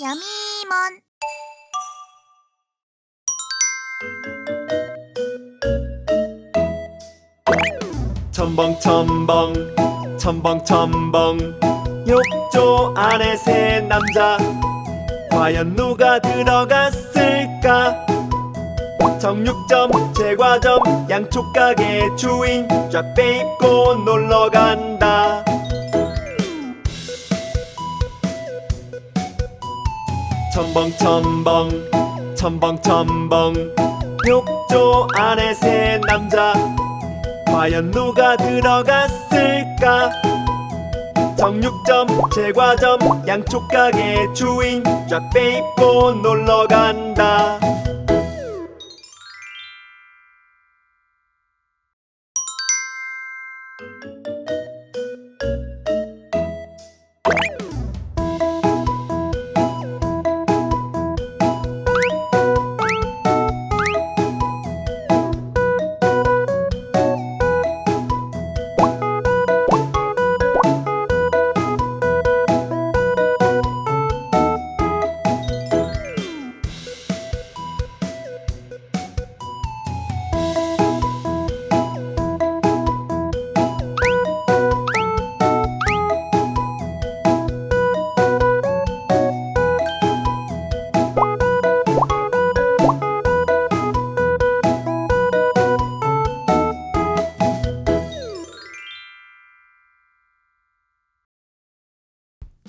야미먼 첨벙 첨벙 첨벙 첨벙. 욕조 안에 새 남자. 과연 누가 들어갔을까? 정육점 제과점 양쪽 가게 주인. 쫙 빼입고 놀러 간다 첨벙 첨벙 첨벙 첨벙. 욕조 안에 새 남자. 과연 누가 들어갔을까? 정육점 제과점 양쪽 가게 주인. 쫙 빼입고 놀러 간다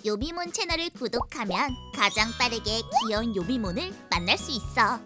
요비몬 채널을 구독하면 가장 빠르게 귀여운 요비몬을 만날 수 있어.